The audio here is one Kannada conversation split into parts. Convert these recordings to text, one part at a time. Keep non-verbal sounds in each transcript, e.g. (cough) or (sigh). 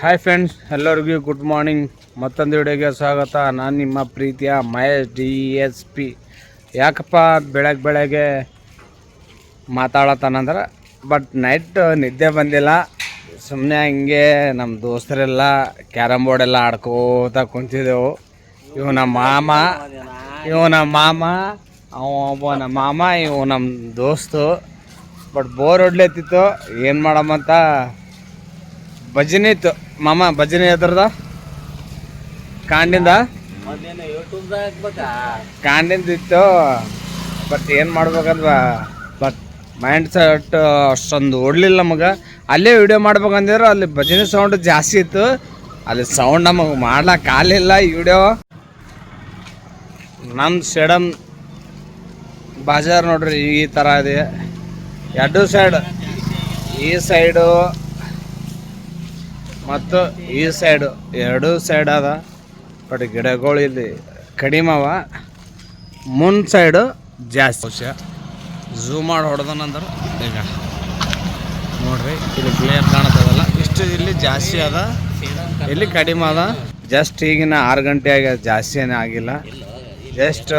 ಹಾಯ್ ಫ್ರೆಂಡ್ಸ್ ಎಲ್ಲರಿಗೂ ಗುಡ್ ಮಾರ್ನಿಂಗ್ ಮತ್ತೊಂದು ವಿಡಿಯೋಗೆ ಸ್ವಾಗತ. ನಾನು ನಿಮ್ಮ ಪ್ರೀತಿಯ ಮಹೇಶ್ ಡಿ ಎಸ್ ಪಿ ಯಾಕಪ್ಪ ಬೆಳಗ್ಗೆ ಬೆಳಗ್ಗೆ ಮಾತಾಡತ್ತಾನಂದ್ರೆ ಬಟ್ ನೈಟ್ ನಿದ್ದೆ ಬಂದಿಲ್ಲ. ಸುಮ್ಮನೆ ಹಿಂಗೆ ನಮ್ಮ ದೋಸ್ತರೆಲ್ಲ ಕ್ಯಾರಮ್ ಬೋರ್ಡೆಲ್ಲ ಆಡ್ಕೋತ ಕುಂತಿದ್ದೆವು. ಇವು ನಮ್ಮ ಮಾಮ, ಇವು ನಮ್ಮ ಮಾಮ, ಅವ, ಒಬ್ಬ ನಮ್ಮ ಮಾಮ, ಇವು ನಮ್ಮ ದೋಸ್ತು. ಬಟ್ ಬೋರ್ ಹೊಡ್ಲತ್ತಿತ್ತು. ಏನು ಮಾಡಮ್ಮಂತ ಭಜನೆ ಇತ್ತು. ಮಾಮ ಭಜನೆ ಎದ್ರದ? ಕಾಂಡಿಂದ? ಕಾಂಡಿಂದ ಇತ್ತು. ಬಟ್ ಏನು ಮಾಡ್ಬೇಕಲ್ವಾ ಬಟ್ ಮೈಂಡ್ ಸೆಟ್ ಅಷ್ಟೊಂದು ಓಡಲಿಲ್ಲ ನಮಗೆ. ಅಲ್ಲೇ ವಿಡಿಯೋ ಮಾಡ್ಬೇಕಂದಿದ್ರು ಅಲ್ಲಿ ಭಜನೆ ಸೌಂಡ್ ಜಾಸ್ತಿ ಇತ್ತು. ಅಲ್ಲಿ ಸೌಂಡ್ ನಮಗೆ ಮಾಡ್ಲಾಕ ಕಾಲಿಲ್ಲ ಈ ವಿಡಿಯೋ ನಮ್ಮ ಸೆಡಮ್ ಬಾಜಾರ್ ನೋಡ್ರಿ ಈ ಥರ ಇದೆ. ಎರಡು ಸೈಡ್ ಈ ಸೈಡು ಮತ್ತು ಈ ಸೈಡು ಎರಡೂ ಸೈಡ್ ಅದ ಬಟ್ ಗಿಡಗಳು ಇಲ್ಲಿ ಕಡಿಮೆ ಅವ. ಮುನ್ ಸೈಡು ಜಾಸ್ತಿ. ವಿಷಯ ಝೂಮ್ ಮಾಡಿ ಹೊಡೆದನಂದ್ರೆ ಈಗ ನೋಡ್ರಿ ಇಲ್ಲಿ ಕ್ಲಿಯರ್ ಕಾಣತದಲ್ಲ. ಇಷ್ಟು ಇಲ್ಲಿ ಜಾಸ್ತಿ ಅದ ಇಲ್ಲಿ ಕಡಿಮೆ ಅದ ಜಸ್ಟ್ ಈಗಿನ ಆರು ಗಂಟೆ ಆಗ ಜಾಸ್ತಿ ಏನೇ ಆಗಿಲ್ಲ. ಜಸ್ಟ್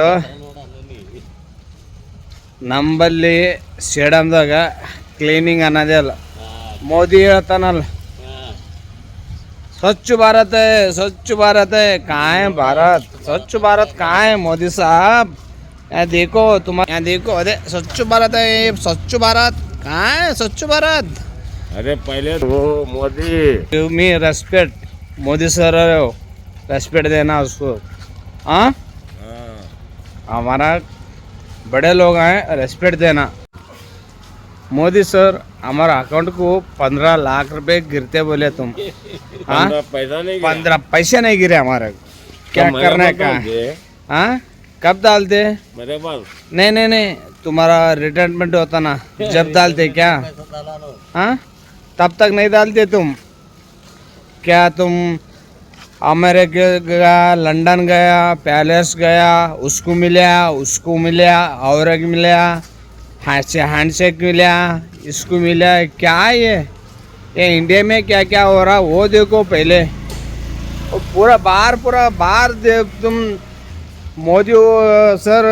ನಂಬಲ್ಲಿ ಸ್ಟೇಡಮ್ದಾಗ ಕ್ಲೀನಿಂಗ್ ಅನ್ನೋದೇ ಅಲ್ಲ. ಮೋದಿ ಹೇಳ್ತಾನಲ್ಲ स्वच्छ भारत है स्वच्छ भारत है। कहाँ है भारत? स्वच्छ भारत कहाँ है मोदी साहब? यहाँ देखो तुम यहाँ देखो अरे स्वच्छ भारत है स्वच्छ भारत। कहाँ है स्वच्छ भारत? अरे पहले वो Modi. Give me respect Modi sir respect देना उसको। हाँ? हमारा बड़े लोग हैं रेस्पेक्ट देना। मोदी सर हमारा अकाउंट को पंद्रह लाख रुपए गिरते बोले तुम। (laughs) हाँ? पैसा नहीं पंद्रह पैसे नहीं गिरे हमारे। क्या तो करना है पास का डाल दे, हाँ? कब डालते? मेरे पास। नहीं नहीं नहीं तुम्हारा रिटायरमेंट होता ना। जब डालते क्या? हाँ? तब तक नहीं डालते तुम। क्या तुम अमेरिका गया लंदन गया पैलेस गया उसको मिला उसको मिला और मिला हैंडशेक मिला इसको मिला क्या है ये? ये इंडिया में क्या क्या हो रहा? वो देखो पहले। वो पूरा बाहर पूरा बाहर देख तुम। मोदी सर,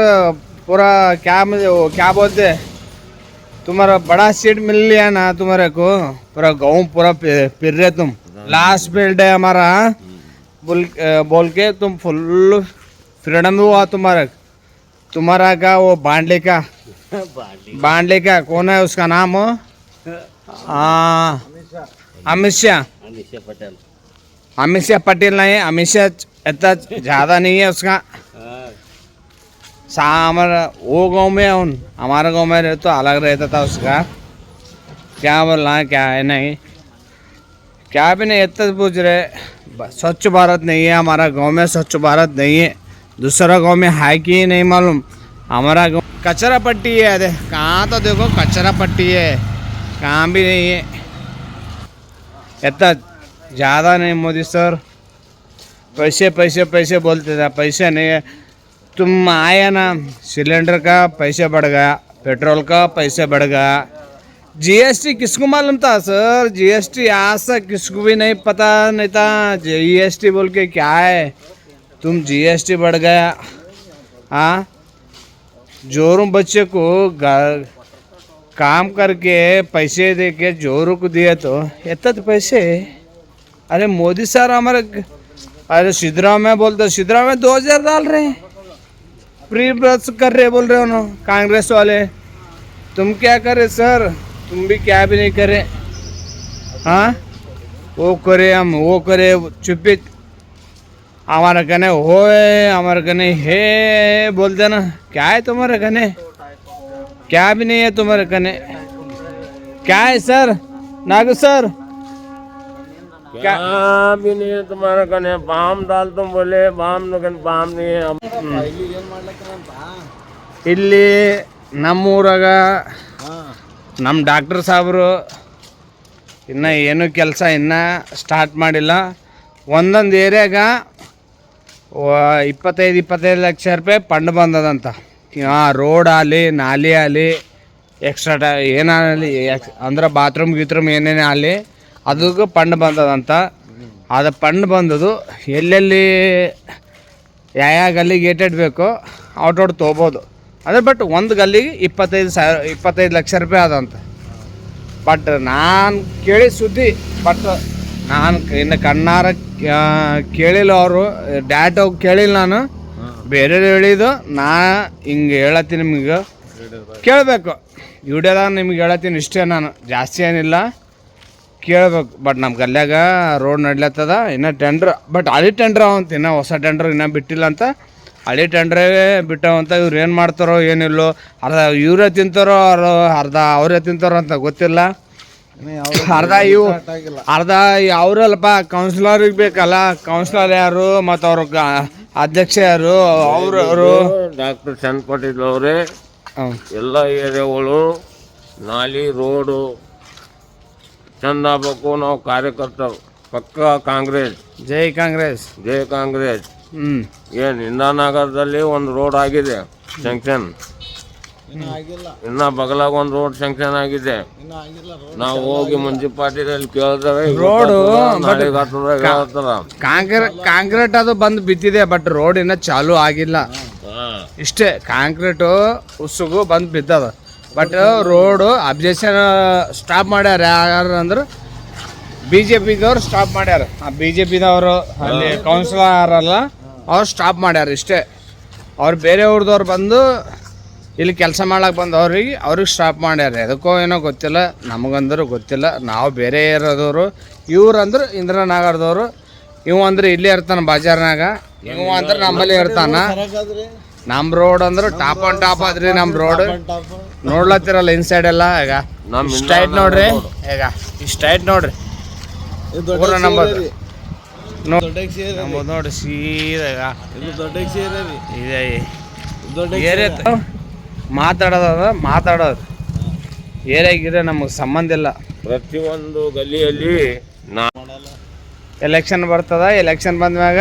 पूरा क्या मुझे वो क्या बोलते तुम्हारा बड़ा सीट मिल लिया ना तुम्हारे को। पूरा गाँव पूरा फिर रहे तुम। लास्ट फ़ील्ड है हमारा हाँ? बोल बोल के तुम फुल फ्रीडम हुआ तुम्हारा। तुम्हारा का, वो बांडले का। बांडले का कौन है उसका नाम हो हाँ अमित शाह पटेल। अमित शाह पटेल नहीं है अमित शाह इतना ज़्यादा नहीं है उसका। हमारा वो गाँव में है उन हमारे गाँव में तो अलग रहता था उसका। क्या बोलना है क्या है नहीं। क्या भी नहीं इतना पूछ रहे स्वच्छ भारत नहीं है हमारा गाँव में स्वच्छ भारत नहीं है। दूसरा गाँव में है कि नहीं मालूम। हमारा कचरा पट्टी है, अरे, कहाँ तो देखो कचरा पट्टी है, कहाँ भी नहीं है। इतना ज़्यादा नहीं मोदी सर। पैसे पैसे पैसे बोलते थे, पैसे नहीं है। तुम आया ना, सिलेंडर का पैसे बढ़ गया, पेट्रोल का पैसे बढ़ गया। जीएसटी किसको मालूम था सर? जीएसटी आज तक किसको भी नहीं पता, नहीं था। जीएसटी बोल के क्या है? तुम जीएसटी बढ़ गया। हाँ? जोरों बच्चे को काम करके पैसे दे के जोरों को दिए तो इतना तो पैसे। अरे मोदी सर हमारे अरे सिद्धरामैया बोलते सिद्धरामैया दो हज़ार डाल रहे हैं। फ्री बस कर रहे बोल रहे हो कांग्रेस वाले। तुम क्या करे सर? तुम भी क्या भी नहीं करे हाँ? वो करे हम, वो करे, चुप्पी हमारे कने हो है हमारे कने है बोलते ना क्या है तुम्हारे कने क्या भी नहीं है तुम्हारे कने क्या है सर नागू सर क्या भी नहीं है तुम्हारे कने बाम डाल तुम बोले बाम लेकिन बाम नहीं है हम ಇಲ್ಲಿ ನಮ್ಮೂರಾಗ ನಮ್ಮ ಡಾಕ್ಟರ್ ಸಾಹೇಬರು ಇನ್ನು ಏನು ಕೆಲಸ ಇನ್ನೂ ಸ್ಟಾರ್ಟ್ ಮಾಡಿಲ್ಲ ಒಂದೊಂದು ಏರಿಯಾಗ ಇಪ್ಪತ್ತೈದು ಇಪ್ಪತ್ತೈದು ಲಕ್ಷ ರೂಪಾಯಿ ಪಂಡ್ ಬಂದದಂತ. ರೋಡ್ ಆಗಲಿ, ನಾಲಿ ಆಗಲಿ ಎಕ್ಸ್ಟ್ರಾ ಟ ಏನಾಗಲಿ ಎಕ್ಸ್ ಅಂದ್ರೆ ಬಾತ್ರೂಮ್ ಗೀತ್ರೂಮ್ ಏನೇನೇ ಆಗಲಿ ಅದಕ್ಕೆ ಪಂಡ್ ಬಂದದಂತ. ಅದು ಪಂಡ್ ಬಂದದು ಎಲ್ಲೆಲ್ಲಿ ಯಾವ ಗಲ್ಲಿಗೆ ಏಟೆಡ್ ಬೇಕೋ ಔಟ್ ತೊಗೋಬೋದು. ಅದೇ ಬಟ್ ಒಂದು ಗಲ್ಲಿಗೆ ಇಪ್ಪತ್ತೈದು ಸಾವಿರ ಇಪ್ಪತ್ತೈದು ಲಕ್ಷ ರೂಪಾಯಿ ಅದಂತ ಬಟ್ ನಾನು ಕೇಳಿ ಸುದ್ದಿ, ಬಟ್ ನಾನು ಇನ್ನು ಕಣ್ಣಾರ ಕೇಳಿಲ್ಲ ಅವರು. ಡ್ಯಾಟ್ ಹೋಗಿ ಕೇಳಿಲ್ಲ ನಾನು. ಬೇರೆ ಹೇಳಿದ್ದು ನಾ ಹಿಂಗೆ ಹೇಳತ್ತೀನಿ ನಿಮಗೆ. ಕೇಳಬೇಕು. ವಿಡಿಯೋದಾಗ ನಿಮ್ಗೆ ಹೇಳತ್ತೀನಿ ಇಷ್ಟೇ ನಾನು. ಜಾಸ್ತಿ ಏನಿಲ್ಲ. ಕೇಳಬೇಕು. ಬಟ್ ನಮ್ಮ ಗಲ್ಯಾಗ ರೋಡ್ ನಡ್ಲತ್ತದ ಇನ್ನು ಟೆಂಡ್ರ್ ಬಟ್ ಹಳಿ ಟೆಂಡ್ರ್ ಅವಂತ ಇನ್ನು ಹೊಸ ಟೆಂಡ್ರ್ ಇನ್ನೂ ಬಿಟ್ಟಿಲ್ಲ ಅಂತ. ಹಳಿ ಟೆಂಡ್ರೇ ಬಿಟ್ಟವಂತ ಇವ್ರು ಏನು ಮಾಡ್ತಾರೋ ಏನಿಲ್ಲೋ ಅರ್ಧ ಇವರೇ ತಿಂತಾರೋ ಅವ್ರು ಅರ್ಧ ಅವರೇ ತಿಂತಾರೋ ಅಂತ ಗೊತ್ತಿಲ್ಲ. ಅರ್ಧ ಇವು ಅರ್ಧ ಅವ್ರಲ್ಲಪ್ಪ ಕೌನ್ಸಿಲರ್ಗೆ ಬೇಕಲ್ಲ ಕೌನ್ಸಿಲರ್ ಯಾರು ಮತ್ತು ಅವ್ರ ಅಧ್ಯಕ್ಷ ಯಾರು ಅವರವರು ಅವರು? ಡಾಕ್ಟರ್ ಚಂದ್ ಪಾಟೀಲ್ ಅವರೇ ಎಲ್ಲ ಏರಿಯಾಗಳು ನಾಲಿ ರೋಡು ಚಂದ ಆಗ್ಬೇಕು ನಾವು ಕಾರ್ಯಕರ್ತರು. ಪಕ್ಕ ಕಾಂಗ್ರೆಸ್. ಜೈ ಕಾಂಗ್ರೆಸ್. ಜೈ ಕಾಂಗ್ರೆಸ್. ಹ್ಞೂ ಏನು ಇಂದಾನಗರದಲ್ಲಿ ಒಂದು ರೋಡ್ ಆಗಿದೆ ಸ್ಯಾಂಕ್ಷನ್ ಇನ್ನ ಬಗಲಾಗ ಒಂದು ರೋಡ್ ಸ್ಯಾಂಕ್ಷನ್ ಆಗಿದೆ. ನಾವು ಹೋಗಿ ಮುನ್ಸಿಪಾಲ್ಟಿದಲ್ಲಿ ಕೇಳಿದ್ರೆ ರೋಡು ನಾಳೆಗೆ ಆಗ್ತದ ಹೇಳ್ತಾರ. ಕಾಂಕ್ರೀಟ್ ಕಾಂಕ್ರೀಟ್ ಅದು ಬಂದು ಬಿದ್ದಿದೆ ಬಟ್ ರೋಡ್ ಇನ್ನ ಚಾಲೂ ಆಗಿಲ್ಲ. ಇಷ್ಟೇ ಕಾಂಕ್ರೀಟು ಉಸುಗು ಬಂದು ಬಿದ್ದದ. ಬಟ್ ರೋಡು ಅಬ್ಜೆಕ್ಷನ್ ಸ್ಟಾಪ್ ಮಾಡ್ಯಾರ ಯಾರು ಅಂದ್ರೆ ಬಿ ಜೆ ಪಿದವ್ರು ಸ್ಟಾಪ್ ಮಾಡ್ಯಾರ. ಆ ಬಿ ಜೆ ಪಿದವರು ಅಲ್ಲಿ ಕೌನ್ಸಿಲರ್ ಅಲ್ಲ ಅವ್ರು ಸ್ಟಾಪ್ ಮಾಡ್ಯಾರ ಇಷ್ಟೇ. ಅವ್ರು ಬೇರೆ ಊರ್ದವ್ರು ಬಂದು ಇಲ್ಲಿ ಕೆಲಸ ಮಾಡಕ್ಕೆ ಬಂದವ್ರಿಗೆ ಅವ್ರಿಗೆ ಸ್ಟಾಪ್ ಮಾಡ್ಯಾರ. ಎದಕ್ಕೋ ಏನೋ ಗೊತ್ತಿಲ್ಲ ನಮಗಂದ್ರೆ ಗೊತ್ತಿಲ್ಲ. ನಾವು ಬೇರೆ ಇರೋದವರು ಇವ್ರು ಅಂದ್ರೆ ಇಂದ್ರನಗರದವರು. ಇವ ಅಂದ್ರೆ ಇಲ್ಲೇ ಇರ್ತಾನೆ ಬಾಜಾರ್ನಾಗ. ಇವ ಅಂದ್ರೆ ನಮ್ಮಲ್ಲಿ ಇರ್ತಾನ. ನಮ್ಮ ರೋಡ್ ಅಂದ್ರೆ ಟಾಪ್ ಆನ್ ಟಾಪ್ ಆದ್ರಿ ನಮ್ಮ ರೋಡ್ ನೋಡ್ಲತ್ತಿರಲ್ಲ ಇನ್ಸೈಡ್ ಎಲ್ಲ. ಈಗ ಸ್ಟ್ರೈಟ್ ಸ್ಟೈಟ್ ನೋಡ್ರಿ. ಈಗ ಈ ಸ್ಟೈಟ್ ನೋಡ್ರಿ. ಊರ ನಂಬರ್. ನೋಡಿ ಸೀದಾ ಈಗ. ಇದೆ ಏರಿಯಾ ಮಾತಾಡೋದ ಮಾತಾಡೋದು. ಏರಿಯಾಗಿದ್ರೆ ನಮಗೆ ಸಂಬಂಧ ಇಲ್ಲ. ಪ್ರತಿಯೊಂದು ಗಲ್ಲಿಯಲ್ಲಿ ನಾ ಎಲೆಕ್ಷನ್ ಬರ್ತದ ಎಲೆಕ್ಷನ್ ಬಂದ್ಮ್ಯಾಗ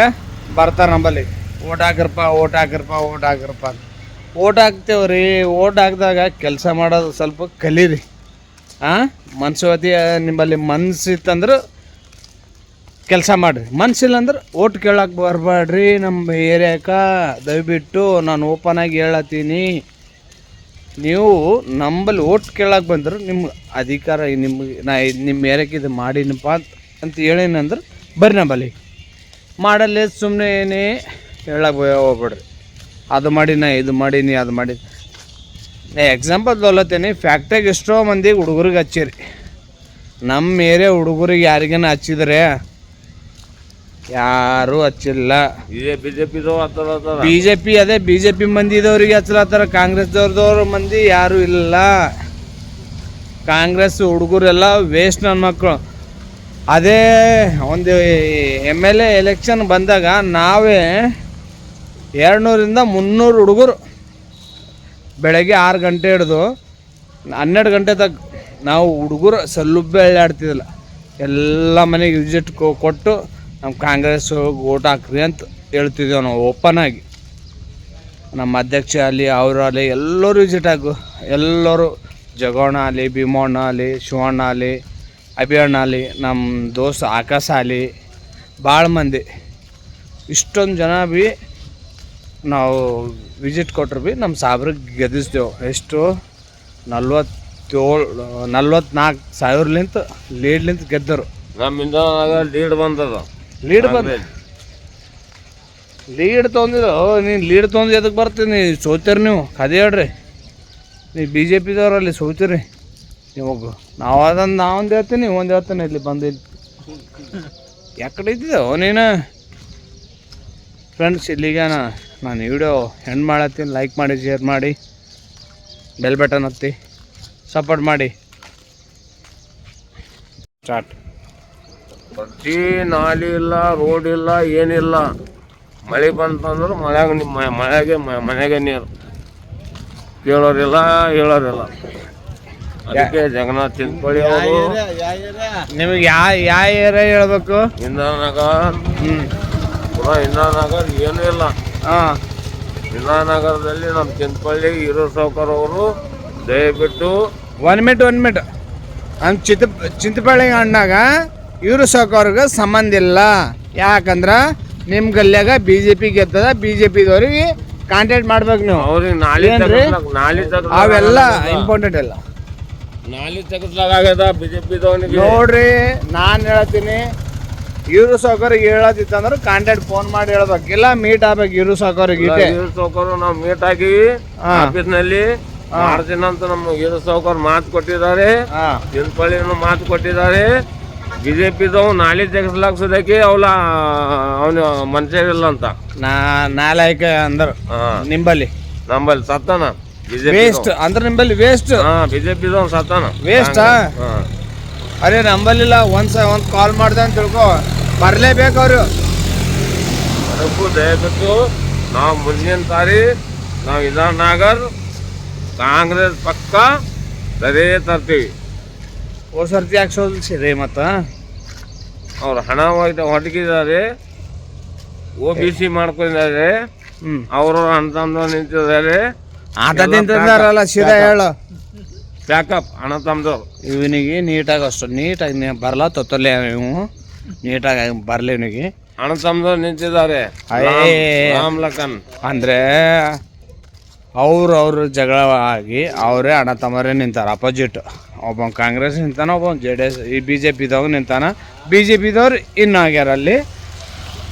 ಬರ್ತಾರೆ ನಂಬಲ್ಲಿ ಓಟ್ ಹಾಕ್ರಪ್ಪ ಓಟ್ ಹಾಕ್ರಪ್ಪ ಓಟ್ ಹಾಕ್ರಪ್ಪ ಅಂತ. ಓಟ್ ಹಾಕ್ತೇವ್ರಿ ಓಟ್ ಹಾಕಿದಾಗ ಕೆಲಸ ಮಾಡೋದು ಸ್ವಲ್ಪ ಕಲೀರಿ. ಹಾಂ ಮನಸ್ಸುವತಿ ನಿಂಬಲ್ಲಿ ಮನ್ಸಿತ್ತಂದ್ರೆ ಕೆಲಸ ಮಾಡಿರಿ. ಮನ್ಸಿಲ್ಲ ಅಂದ್ರೆ ಓಟ್ ಕೇಳಕ್ಕೆ ಬರಬೇಡ್ರಿ ನಮ್ಮ ಏರಿಯಾಕ. ದಯವಿಟ್ಟು ನಾನು ಓಪನ್ ಆಗಿ ಹೇಳತ್ತೀನಿ. ನೀವು ನಂಬಲ್ಲಿ ಓಟ್ ಕೇಳಕ್ಕೆ ಬಂದರು ನಿಮ್ಗೆ ಅಧಿಕಾರ ನಿಮ್ಗೆ ನಾ ನಿಮ್ಮ ಏರಕ್ಕೆ ಇದು ಮಾಡಿನಪ್ಪ ಅಂತ ಅಂತ ಹೇಳೇನಂದ್ರೆ ಬರ್ರಿ ನಂಬಲ್ಲಿ. ಮಾಡಲ್ಲೇ ಸುಮ್ಮನೆ ಏನೇ ಹೇಳಕ್ಕೆ ಹೋಗ್ಬೇಡ್ರಿ. ಅದು ಮಾಡೀನಿ ಇದು ಮಾಡೀನಿ ಅದು ಮಾಡಿ. ಎಕ್ಸಾಂಪಲ್ ತೊಗೊಳತ್ತೇನೆ ಫ್ಯಾಕ್ಟ್ರಿಗೆ ಎಷ್ಟೋ ಮಂದಿಗೆ ಹುಡುಗರಿಗೆ ಹಚ್ಚಿರಿ. ನಮ್ಮ ಏರಿಯಾ ಹುಡುಗರಿಗೆ ಯಾರಿಗೇನ ಹಚ್ಚಿದ್ರೆ ಯಾರೂ ಹಚ್ಚಿಲ್ಲ. ಇದೇ ಬಿಜೆಪಿದು ಹತ್ತದ ಬಿ ಜೆ ಪಿ ಅದೇ ಬಿಜೆಪಿ ಮಂದಿ ಪಿ ಮಂದಿದವ್ರಿಗೆ ಹಚ್ಚಲತ್ತಾರ ಕಾಂಗ್ರೆಸ್ದವ್ರದವ್ರ ಮಂದಿ ಯಾರು ಇಲ್ಲ ಕಾಂಗ್ರೆಸ್ ಹುಡುಗರೆಲ್ಲ ವೇಸ್ಟ್ ನನ್ನ ಮಕ್ಕಳು ಅದೇ ಒಂದು ಎಂ ಎಲ್ ಎ ಎಲೆಕ್ಷನ್ ಬಂದಾಗ ನಾವೇ ಎರಡುನೂರಿಂದ ಮುನ್ನೂರು ಹುಡುಗರು ಬೆಳಗ್ಗೆ ಆರು ಗಂಟೆ ಹಿಡ್ದು ಹನ್ನೆರಡು ಗಂಟೆ ತಗ ನಾವು ಹುಡುಗರು ಸಲ್ಲುಬ್ಬೆ ಎಳ್ಳಾಡ್ತಿದ್ದಿಲ್ಲ ಎಲ್ಲ ಮನೆಗೆ ವಿಸಿಟ್ ಕೊಟ್ಟು ನಮ್ಮ ಕಾಂಗ್ರೆಸ್ ಓಟ್ ಹಾಕ್ರಿ ಅಂತ ಹೇಳ್ತಿದ್ದೇವೆ ನಾವು ಓಪನ್ ಆಗಿ. ನಮ್ಮ ಅಧ್ಯಕ್ಷ ಅಲ್ಲಿ ಅವರು ಅಲ್ಲಿ ಎಲ್ಲರೂ ವಿಸಿಟ್ ಆಗು. ಎಲ್ಲರೂ ಜಗೋಣ ಅಲ್ಲಿ ಭೀಮಣ್ಣ ಅಲ್ಲಿ ಶಿವಣ್ಣ ಅಲ್ಲಿ ಅಭಿಯಣ್ಣ ಅಲ್ಲಿ ನಮ್ಮ ದೋಸ್ತ ಆಕಾಶ ಅಲ್ಲಿ ಭಾಳ ಮಂದಿ. ಇಷ್ಟೊಂದು ಜನ ಬಿ ನಾವು ವಿಸಿಟ್ ಕೊಟ್ರು ಬಿ ನಮ್ಮ ಸಾಬ್ರಿಗೆ ಗೆದ್ದಿಸ್ತೇವೆ ಎಷ್ಟು? ನಲ್ವತ್ತೇಳು ನಲ್ವತ್ನಾಲ್ಕು ಸಾವಿರಲಿಂತ ಲೀಡ್ಲಿಂತ ಗೆದ್ದರು. ನಮ್ಮಿಂದ ಲೀಡ್ ಬಂದದ. ಲೀಡ್ ಬಂದ ಲೀಡ್ ತೊಗೊಂಡಿದ್ದು ನೀನು ಲೀಡ್ ತೊಗೊಂಡು ಎದಕ್ಕೆ ಬರ್ತೀನಿ ಸೋತೀರಿ ನೀವು? ಅದೇ ಹೇಳ್ರಿ. ನೀವು ಬಿ ಜೆ ಪಿದವ್ರಲ್ಲಿ ಸೋತೀರಿ ನಿಮಗೆ ನಾವು ಅದನ್ನು ನಾವೊಂದು ಹೇಳ್ತೀನಿ ಒಂದು ಹೇಳ್ತೀನಿ ಇಲ್ಲಿ ಬಂದು ಇಲ್ಲಿ. ಯಾಕಡೆ ಇದ್ದಿದ್ದೆವು ನೀನು? ಫ್ರೆಂಡ್ಸ್ ಇಲ್ಲಿಗೆ ನಾನು ವಿಡಿಯೋ ಹೆಣ್ಣು ಮಾಡತ್ತೀನಿ. ಲೈಕ್ ಮಾಡಿ ಶೇರ್ ಮಾಡಿ. ಬೆಲ್ ಬಟನ್ ಹತ್ತಿ ಸಪೋರ್ಟ್ ಮಾಡಿ. ಸ್ಟಾರ್ಟ್ ಪ್ರತಿ ನಾಲಿ ಇಲ್ಲ ರೋಡ್ ಇಲ್ಲ ಏನಿಲ್ಲ. ಮಳೆ ಬಂತಂದ್ರೆ ಮಳೆಯಾಗ ನಿಮ್ಮ ಮಳೆಗೆ ಮ- ಮನೆಗೆ ನೀರು. ಕೇಳೋರಿಲ್ಲ ಹೇಳೋರಿಲ್ಲ. ಅದಕ್ಕೆ ಜಗನ್ನಾಥ್ ಚಿಂತಪಳ್ಳಿ ಅವರು ನಿಮಗೆ ಯಾವ ಯಾವ ಏರಿಯಾ ಹೇಳ್ಬೇಕು? ಇಂದ್ರಾನಗರ್. ಹ್ಞೂ ಪುನಃ ಇಂದಿರಾನಗರ್ ಏನೂ ಇಲ್ಲ. ಹಾಂ. ಇಂದ್ರಾನಗರದಲ್ಲಿ ನಮ್ಮ ಚಿಂತಪಳ್ಳಿ ಇರೋ ಸಾವ್ಕರ್ ಅವರು ದಯವಿಟ್ಟು ಒನ್ ಮಿನಿಟ್ ಒನ್ ಮಿನಿಟ್. ಅಂದ್ ಚಿತ್ ಚಿಂತಪಳ್ಳಿ ಅಣ್ಣಾಗ ಇವರು ಸೋಕೋರ್ಗೆ ಸಂಬಂಧ ಇಲ್ಲ. ಯಾಕಂದ್ರೆ ನಿಮ್ಮ ಗಲ್ಯಾಗ ಬಿ ಜೆ ಪಿ ಗೆದ್ದದ ಬಿ ಜೆ ಪಿದವ್ರಿಗೆ ಕಾಂಟ್ಯಾಕ್ಟ್ ಮಾಡ್ಬೇಕು ನೀವು. ಅವ್ರಿಗೆ ನಾಲಿ ಏನ್ರಿ? ತೆಗಸ್ಲಾಕ್ ತೆಗಸ್ಲಾಕ್ ಅವೆಲ್ಲ. ಇಂಪಾರ್ಟೆಂಟ್ ಇಲ್ಲ ಬಿಜೆಪಿದವನಿಗೆ ನೋಡ್ರಿ ನಾನು ಹೇಳ್ತೀನಿ. ಇವರು ಸೌಕರ್ಯ ಹೇಳೋದಿತ್ತಂದ್ರೆ ಕಾಂಟ್ಯಾಕ್ಟ್ ಫೋನ್ ಮಾಡಿ ಹೇಳ್ಬೇಕು. ಇಲ್ಲ ಮೀಟ್ ಆಗ್ಬೇಕು ಇವರು ಸೌಕರ್ಯ ಇಟ್ಟೆ. ಸೌಕರ್ಯ ನಾವು ಮೀಟ್ ಆಗಿವಿ ಹಾ. ಆಫೀಸ್ನಲ್ಲಿ ನಮ್ಮ ಹಿರು ಸೌಕರ್ ಮಾತು ಕೊಟ್ಟಿದ್ದಾರೆ. ಹಾಂ. ಮಾತು ಕೊಟ್ಟಿದ್ದಾರೆ. ಬಿಜೆಪಿದವ್ ನಾಳೆ ತೆಗಸ್ಲಾಕ್ಸೋದಕ್ಕೆ ಅವಳ ಅವನು ಮನುಷ್ಯರಿಲ್ಲ ಅಂತ. ನಾ ನಾಲಾಯಕ ಅಂದ್ರ. ನಿಂಬಲ್ಲಿ. ನಂಬಲ್ಲಿ ಸತ್ತಾನ. ಬಿಜೆಪಿ ವೇಸ್ಟ್ ಅಂದ್ರೆ ನಿಂಬಲ್ಲಿ ವೇಸ್ಟ್ ಬಿಜೆಪಿ ಬಿಜೆಪಿದವ್ ಸತ್ತಾನ. ವೇಸ್ಟ್. ಅರೆ ನಂಬಲ್ಲಿಲ್ಲ ಒಂದ್ಸ ಒಂದ್ ಕಾಲ್ ಮಾಡ್ದೆ ಅಂತ ತಿಳ್ಕೊ. ಬರ್ಲೇಬೇಕು ಅವರು. ಅದಕ್ಕೂ ದಯವಿಟ್ಟು ನಾವು ಮುಂದಿನ ಸಾರಿ ನಾವು ಇದಾನಗರ್ ಕಾಂಗ್ರೆಸ್ ಪಕ್ಕ ಸರಿಯೇ ತರ್ತೀವಿ. ಓ ಸರ್ತಿ ಹಾಕ್ಸೋದಿಲ್ಸಿರಿ ಮತ್ತ? ಅವ್ರು ಹಣ ಹೊಯ್ತ- ಓ ಬಿ ಸಿ ಮಾಡ್ಕೊಂಡಿದ್ದಾರೆ. ಹ್ಮ್. ಅವರು ಹಣ ತಂದು ನಿಂತಿದ್ದಾರೆ. ಆತ ತಿಂತಾರಲ್ಲ ಸೀದಾ ಹೇಳು. ಬ್ಯಾಕಪ್ ಹಣ ತಮ್ದವ್ರು ಇವನಿಗೆ ನೀಟಾಗಿ ಅಷ್ಟು ನೀಟಾಗಿ ಬರಲ ಬರಲ್ಲ ತೊತ್ತಲೆ ಇವು ನೀಟಾಗಿ ಬರಲಿ ಇವನಿಗೆ. ಹಣ ತಮ್ದವ್ರು ನಿಂತಿದ್ದಾರೆ. ಅಯ್ಯೇ. ರಾಮ್- ರಾಮ್ ಲಖನ್. ಅಂದರೆ ಅವ್ರು ಅವ್ರ ಜಗಳ ಆಗಿ ಅವರೇ ಅಣ್ಣ ತಮ್ಮರೇ ನಿಂತಾರ ಅಪೋಸಿಟ್ ಒಬ್ಬ ಕಾಂಗ್ರೆಸ್ ನಿಂತಾನ ಒಬ್ಬ ಜೆ ಡಿ ಎಸ್ ಈ ಬಿ ಜೆ ಪಿದವ್ ನಿಂತಾನ ಬಿ ಜೆ ಪಿದವ್ರು ಇನ್ನು ಆಗ್ಯಾರ ಅಲ್ಲಿ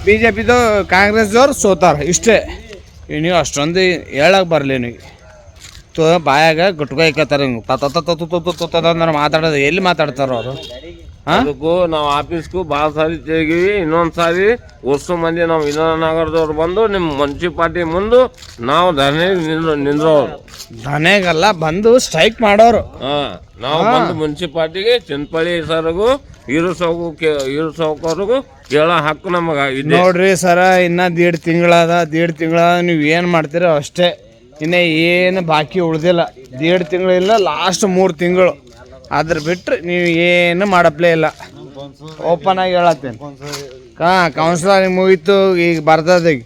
ಬಿ ಜೆ ಪಿದವ್ ಕಾಂಗ್ರೆಸ್ದವ್ರು ಸೋತಾರ ಇಷ್ಟೇ ನೀವು ಅಷ್ಟೊಂದು ಹೇಳಕ್ಕೆ ಬರಲಿ ನೀವು ತೋ ಬಾಯಾಗ ಗುಟ್ಕೊಯ್ಕತ್ತಾರ ಹಿಂಗೆ ತತ್ತ ತತ್ತ ತತ್ತ ತತ್ತ ತತ ಅಂದ್ರೆ ಮಾತಾಡೋದು ಎಲ್ಲಿ ಮಾತಾಡ್ತಾರೋ ಅವರು ಅದಕ್ಕೂ ನಾವು ಆಫೀಸ್ಗೂ ಭಾಳ ಸಾರಿ ತೆಗಿವಿ ಇನ್ನೊಂದು ಸಾರಿ ವರ್ಷ ಮಂದಿ ನಾವು ವಿಧಾನನಗರದವ್ರು ಬಂದು ನಿಮ್ಮ ಮುನ್ಸಿಪಾಲ್ಟಿ ಮುಂದೆ ನಾವು ಧರಣಿ ನಿಂದ್ರು ನಿಂದ್ರೋರು ದನೆಗೆಲ್ಲ ಬಂದು ಸ್ಟ್ರೈಕ್ ಮಾಡೋರು. ಹಾ ನಾವು ಬಂದು ಮುನ್ಸಿಪಾಲ್ಟಿಗೆ ಚಿನ್ಪಳ್ಳಿ ಸರ್ಗೂ ಇರು ಸೌಕು ಇರು ಸೌಕರ್ಗೂ ಕೇಳೋ ಹಕ್ಕು ನಮಗೆ ಇದೆ. ನೋಡ್ರಿ ಸರ ಇನ್ನ ದೀಡ್ ತಿಂಗಳದ ದೀಡ್ ತಿಂಗಳ ನೀವು ಏನು ಮಾಡ್ತೀರೋ ಅಷ್ಟೇ. ಇನ್ನ ಏನು ಬಾಕಿ ಉಳ್ದಿಲ್ಲ. ದೀಡ್ ತಿಂಗಳಿಲ್ಲ ಲಾಸ್ಟ್ ಮೂರು ತಿಂಗಳು. ಅದ್ರ ಬಿಟ್ಟರೆ ನೀವು ಏನು ಮಾಡಪ್ಲೇ ಇಲ್ಲ. ಓಪನ್ ಆಗಿ ಹೇಳತ್ತೇನೆ. ಹಾಂ ಕೌನ್ಸಿಲರ್ ಮುಗೀತು ಈಗ ಬರ್ತದೆ ಈಗ.